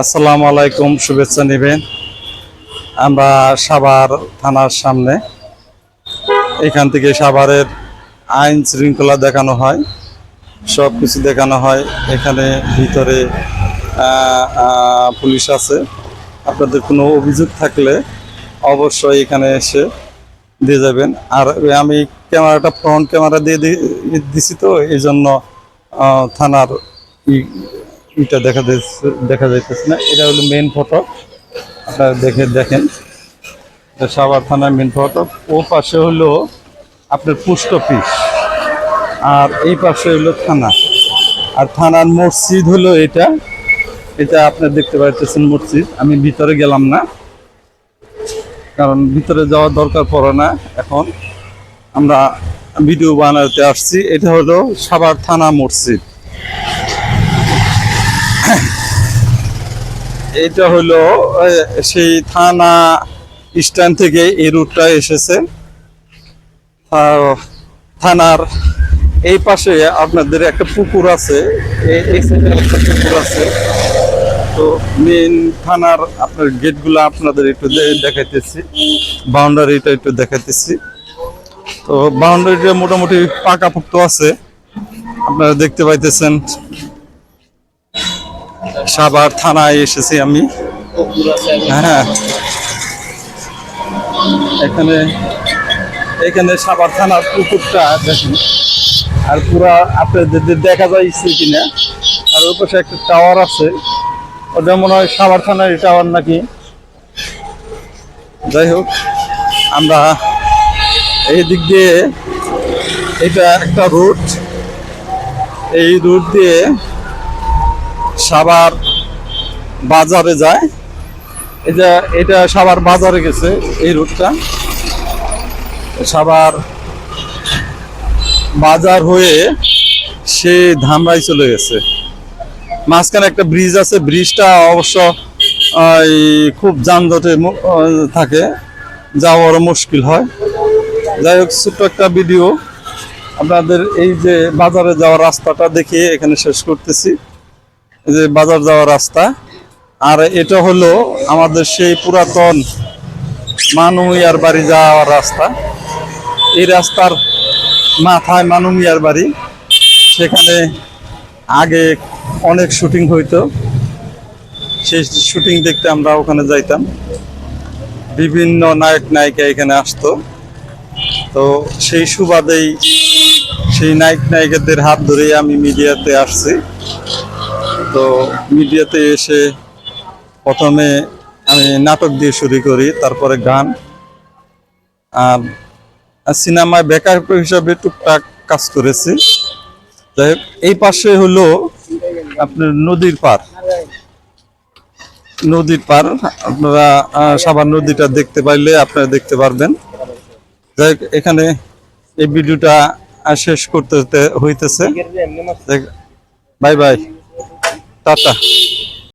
আসসালামু আলাইকুম, শুভেচ্ছা নেবেন। আমরা সাভার থানার সামনে এখান থেকে সাভারের আইন শৃঙ্খলা দেখানো হয়। সব কিছু দেখানো হয়। এখানে ভিতরে পুলিশ আছে। আপনাদের কোনো অভিযোগ থাকলে অবশ্যই এখানে এসে দিয়ে যাবেন। আর আমি ক্যামেরাটা ফ্রন্ট ক্যামেরা দিয়ে দিছি তো এই জন্য থানার ইটা দেখা যাচ্ছে দেখা যাইতেছে না। এটা হলো মেন ফটো আপনারা দেখে দেখেন। এটা সাভার থানার মেন ফটো ও পাশে হলো আপনার পোস্ট অফিস। আর এই পাশে হলো থানা। আর থানার মসজিদ হলো এটা। এটা আপনার দেখতে পাচ্ছেন মসজিদ। আমি ভিতরে গেলাম না। কারণ ভিতরে যাওয়ার দরকার পড়ে না এখন। আমরা ভিডিও বানাতে আসছি। এটা হলো সাভার থানা মসজিদ। এটা হলো সেই থানা স্ট্যান্ড থেকে এই রুটটা এসেছে। থানার এই পাশে আপনাদের একটা পুকুর আছে এই- একটা পুকুর আছে। তো মেন থানার আপনার গেটগুলো আপনাদের একটু দেখাইতেছি, বাউন্ডারিটা একটু দেখাইতেছি। তো বাউন্ডারিটা মোটামুটি পাকাপোক্ত আছে, আপনারা দেখতে পাইতেছেন। সাভার থানায় এসেছি আমি। হ্যাঁ। এখানে এখানে সাভার থানার পুকুরটা দেখেন। আর পুরা আপনাদের দেখা যাচ্ছে কিনা, আর ওর পাশে একটা টাওয়ার আছে। ওটা মনে হয় সাভার থানার টাওয়ার নাকি? যাই হোক, আমরা এই দিক দিয়ে, এটা একটা রুট এই রুট দিয়ে সাভার বাজারে যায়। এটা এটা সাবার বাজারে গেছে এই রুটটা। সাবার বাজার হয়ে সে ধামরাই চলে গেছে। মাঝখানে একটা ব্রিজ আছে ব্রিজটা অবশ্য খুব যানজটে থাকে। যাওয়ারও মুশকিল হয়। যাই হোক, ছোট্ট একটা ভিডিও আপনাদের এই যে বাজারে যাওয়ার রাস্তাটা দেখিয়ে এখানে শেষ করতেছি। যে বাজার যাওয়ার রাস্তা। আর এটা হলো আমাদের সেই পুরাতন মানুমিয়ার বাড়ি যাওয়ার রাস্তা। এই রাস্তার মাথায় মানুমিয়ার বাড়ি। সেখানে আগে অনেক শুটিং হইতো। সেই শুটিং দেখতে আমরা ওখানে যাইতাম। বিভিন্ন নায়ক, নায়িকা এখানে আসতো। তো সেই সুবাদেই সেই নায়ক, নায়িকাদের হাত ধরেই আমি মিডিয়াতে আসছি। তো মিডিয়াতে এসে প্রথমে আমি নাটক দিয়ে শুরু করি, তারপরে গান। আর সিনেমায় বেকার হিসাবে টুকটাক কাজ করেছি। যাই এই পাশে হলো আপনার নদীর পার। নদীর পার, আপনারা সাভার নদীটা দেখতে পাইলে আপনারা দেখতে পারবেন। যাই এখানে এই ভিডিওটা শেষ করতে হইতেছে। Bye bye Tata.